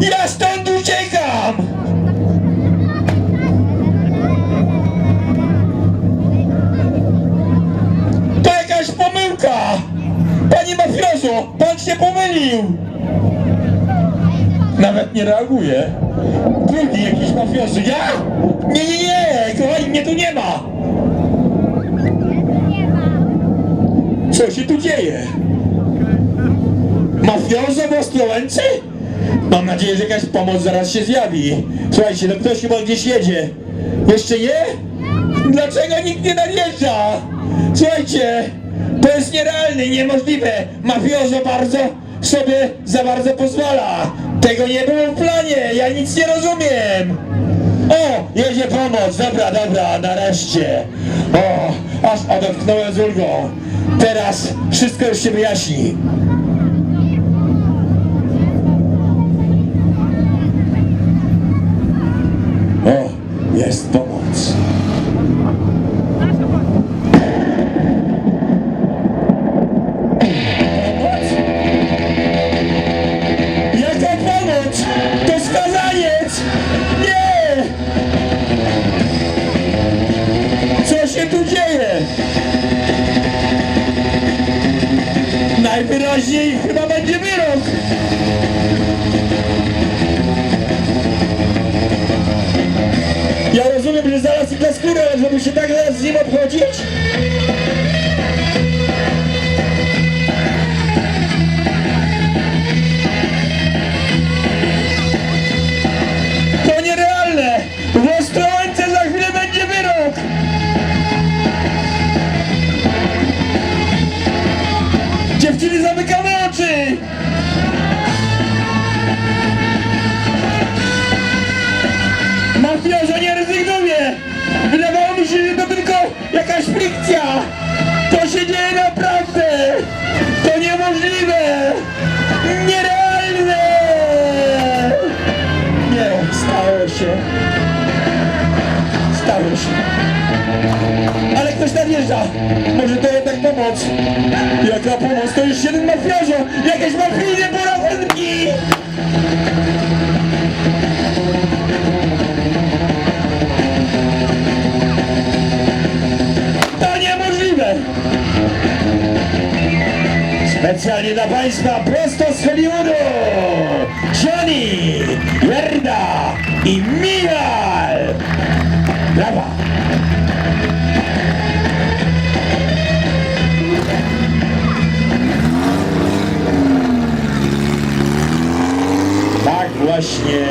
Ja stąd uciekam! To jakaś pomyłka! Panie mafiozo, pan się pomylił! Nawet nie reaguje. Drugi jakiś mafiozo. Ja? Nie, nie, nie! Kochani, mnie tu nie ma! Co się tu dzieje? Mafiozo w Ostrołęce? Mam nadzieję, że jakaś pomoc zaraz się zjawi. Słuchajcie, no ktoś chyba gdzieś jedzie. Jeszcze nie? Dlaczego nikt nie nadjeżdża? Słuchajcie, to jest nierealne, niemożliwe. Mafiozo bardzo sobie za bardzo pozwala. Tego nie było w planie, ja nic nie rozumiem. O, jedzie pomoc, dobra, dobra, nareszcie. O, aż odetchnąłem z ulgą. Teraz wszystko już się wyjaśni. O, jest pomoc. Pomoc? Jaka pomoc? To skazaniec! Nie! Co się tu dzieje? Najwyraźniej chyba będzie wyrok. Zaraz ich skórę, żeby się tak zaraz z nim obchodzić? To nierealne! W Ostrołęce za chwilę będzie wyrok! Dziewczyny, zamykamy oczy! Jakaś fikcja! To się dzieje naprawdę! To niemożliwe! Nierealne! Nie, stało się. Stało się. Ale ktoś nadjeżdża! Może to jednak pomoc! Jaka pomoc? To już jeden mafiozo! Jakieś mafijne porachunki! Specjalnie dla Państwa prosto z Hollywoodu! Johnny, Werda i Miral! Brawa! Tak właśnie.